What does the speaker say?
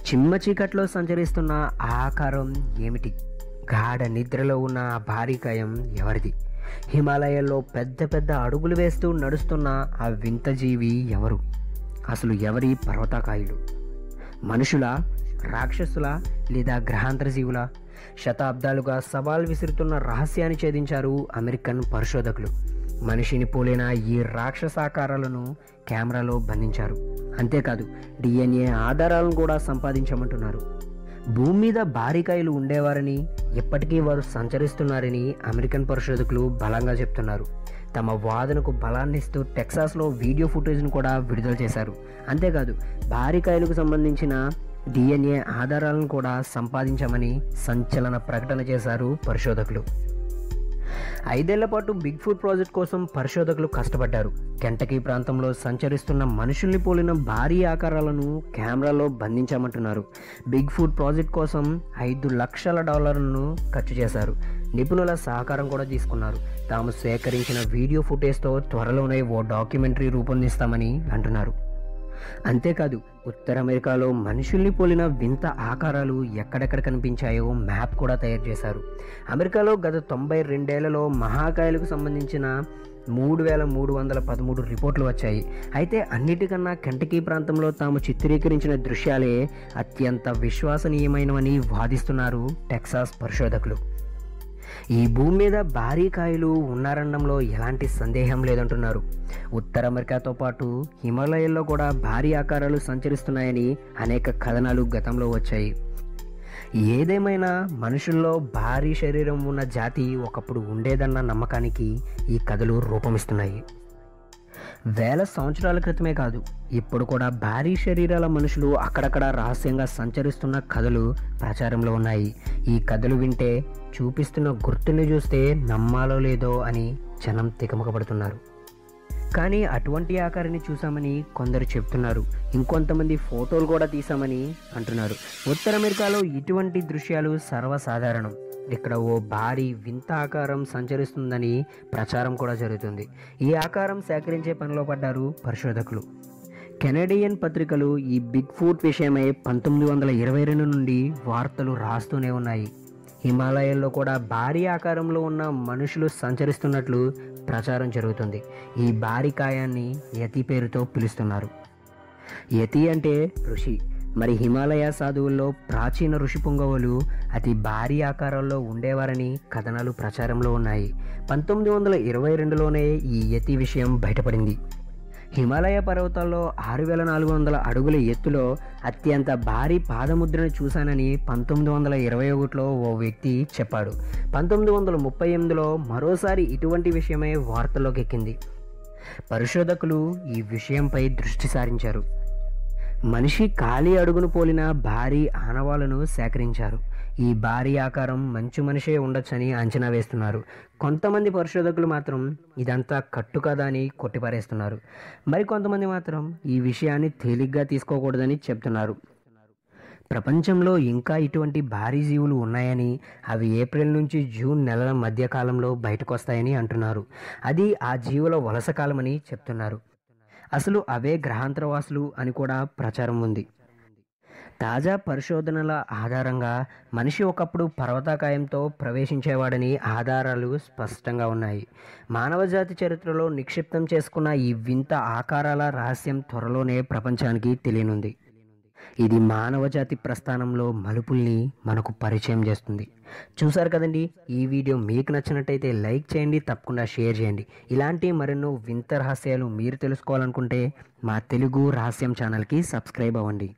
చిమ్మ చీకట్లో సంచరిస్తున్న ఆకారం ఏమిటి? గాఢ నిద్రలో ఉన్న ఆ భారీకాయం ఎవరిది? హిమాలయాల్లో పెద్ద పెద్ద అడుగులు వేస్తూ నడుస్తున్న ఆ వింత జీవి ఎవరు? అసలు ఎవరి పర్వతకాయులు? మనుషుల? రాక్షసుల? లేదా గ్రహాంతర జీవుల శతాబ్దాలుగా సవాల్ విసురుతున్న రహస్యాన్ని ఛేదించారు అమెరికన్ పరిశోధకులు. మనిషిని పోలిన ఈ రాక్షసాకారాలను కెమెరాలో బంధించారు. అంతేకాదు డిఎన్ఏ ఆధారాలను కూడా సంపాదించమంటున్నారు. భూమి మీద భారీకాయలు ఉండేవారని ఇప్పటికీ వారు సంచరిస్తున్నారని అమెరికన్ పరిశోధకులు బలంగా చెప్తున్నారు. తమ వాదనకు బలాన్నిస్తూ టెక్సాస్లో వీడియో ఫుటేజ్ను కూడా విడుదల చేశారు. అంతేకాదు భారీకాయలకు సంబంధించిన డిఎన్ఏ ఆధారాలను కూడా సంపాదించామని సంచలన ప్రకటన చేశారు పరిశోధకులు. ఐదేళ్ళ పాటు బిగ్ ఫుడ్ ప్రాజెక్ట్ కోసం పరిశోధకులు కష్టపడ్డారు. కెంటకీ ప్రాంతంలో సంచరిస్తున్న మనుషుల్ని పోలిన భారీ ఆకారాలను కెమెరాలో బంధించామంటున్నారు. బిగ్ ఫుడ్ ప్రాజెక్ట్ కోసం ఐదు లక్షల డాలర్లను ఖర్చు చేశారు. నిపుణుల సహకారం కూడా తీసుకున్నారు. తాము సేకరించిన వీడియో ఫుటేజ్తో త్వరలోనే ఓ డాక్యుమెంటరీ రూపొందిస్తామని అంటున్నారు. అంతేకాదు ఉత్తర అమెరికాలో మనుషుల్ని పోలిన వింత ఆకారాలు ఎక్కడెక్కడ కనిపించాయో మ్యాప్ కూడా తయారు చేశారు. అమెరికాలో గత తొంభై రెండేళ్ళలో మహాకాయలకు సంబంధించిన మూడు వేల మూడు వందల పదమూడు రిపోర్ట్లు వచ్చాయి. అయితే అన్నిటికన్నా కెంటకీ ప్రాంతంలో తాము చిత్రీకరించిన దృశ్యాలే అత్యంత విశ్వసనీయమైనవని వాదిస్తున్నారు టెక్సాస్ పరిశోధకులు. ఈ భూమి మీద భారీ కాయలు ఉన్నారనడంలో ఎలాంటి సందేహం లేదంటున్నారు. ఉత్తర అమెరికాతో పాటు హిమాలయాల్లో కూడా భారీ ఆకారాలు సంచరిస్తున్నాయని అనేక కథనాలు గతంలో వచ్చాయి. ఏదేమైనా మనుషుల్లో భారీ శరీరం ఉన్న జాతి ఒకప్పుడు ఉండేదన్న నమ్మకానికి ఈ కథలు రూపమిస్తున్నాయి. వేల సంవత్సరాల క్రితమే కాదు ఇప్పుడు కూడా భారీ శరీరాల మనుషులు అక్కడక్కడ రహస్యంగా సంచరిస్తున్న కథలు ప్రచారంలో ఉన్నాయి. ఈ కథలు వింటే చూపిస్తున్న గుర్తుని చూస్తే నమ్మాలో లేదో అని జనం తికమకపడుతున్నారు. కానీ అటువంటి ఆకారాన్ని చూసామని కొందరు చెప్తున్నారు. ఇంకొంతమంది ఫోటోలు కూడా తీసామని అంటున్నారు. ఉత్తర అమెరికాలో ఇటువంటి దృశ్యాలు సర్వసాధారణం. ఇక్కడ ఓ భారీ వింత ఆకారం సంచరిస్తుందని ప్రచారం కూడా జరుగుతుంది. ఈ ఆకారం సేకరించే పనిలో పడ్డారు పరిశోధకులు. కెనడియన్ పత్రికలు ఈ బిగ్ ఫుట్ విషయమై పంతొమ్మిది వందల ఇరవై రెండు నుండి వార్తలు రాస్తూనే ఉన్నాయి. హిమాలయాల్లో కూడా భారీ ఆకారంలో ఉన్న మనుషులు సంచరిస్తున్నట్లు ప్రచారం జరుగుతుంది. ఈ భారీ కాయాన్ని యతి పేరుతో పిలుస్తున్నారు. యతి అంటే ఋషి. మరి హిమాలయ సాధువుల్లో ప్రాచీన ఋషి పొంగవులు అతి భారీ ఆకారంలో ఉండేవారని కథనాలు ప్రచారంలో ఉన్నాయి. పంతొమ్మిది వందల ఇరవై రెండులోనే ఈ యతి విషయం బయటపడింది. హిమాలయ పర్వతాల్లో ఆరు వేల నాలుగు వందల అడుగుల ఎత్తులో అత్యంత భారీ పాదముద్రను చూశానని పంతొమ్మిది వందల ఇరవై ఒకటిలో ఓ వ్యక్తి చెప్పాడు. పంతొమ్మిది వందల ముప్పై ఎనిమిదిలో మరోసారి ఇటువంటి విషయమై వార్తల్లోకి ఎక్కింది పరిశోధకులు ఈ విషయంపై దృష్టి సారించారు. మనిషి ఖాళీ అడుగును పోలిన భారీ ఆనవాలను సేకరించారు. ఈ భారీ ఆకారం మంచు మనిషే ఉండొచ్చని అంచనా వేస్తున్నారు. కొంతమంది పరిశోధకులు మాత్రం ఇదంతా కట్టు కదా అని కొట్టిపారేస్తున్నారు. మరి కొంతమంది మాత్రం ఈ విషయాన్ని తేలిగ్గా తీసుకోకూడదని చెప్తున్నారు. ప్రపంచంలో ఇంకా ఇటువంటి భారీ జీవులు ఉన్నాయని అవి ఏప్రిల్ నుంచి జూన్ నెలల మధ్యకాలంలో బయటకు వస్తాయని అంటున్నారు. అది ఆ జీవుల వలస కాలమని చెప్తున్నారు. అసలు అవే గ్రహాంతరవాసులు అని కూడా ప్రచారం ఉంది. తాజా పరిశోధనల ఆధారంగా మనిషి ఒకప్పుడు పర్వతాకాయంతో ప్రవేశించేవాడని ఆధారాలు స్పష్టంగా ఉన్నాయి. మానవజాతి చరిత్రలో నిక్షిప్తం చేసుకున్న ఈ వింత ఆకారాల రహస్యం త్వరలోనే ప్రపంచానికి తెలియనుంది. ఇది మానవజాతి ప్రస్థానంలో మలుపుల్ని మనకు పరిచయం చేస్తుంది. చూసారు కదండి? ఈ వీడియో మీకు నచ్చినట్టయితే లైక్ చేయండి తప్పకుండా షేర్ చేయండి. ఇలాంటి మరెన్నో వింత రహస్యాలు మీరు తెలుసుకోవాలనుకుంటే మా తెలుగు రహస్యం ఛానల్కి సబ్స్క్రైబ్ అవ్వండి.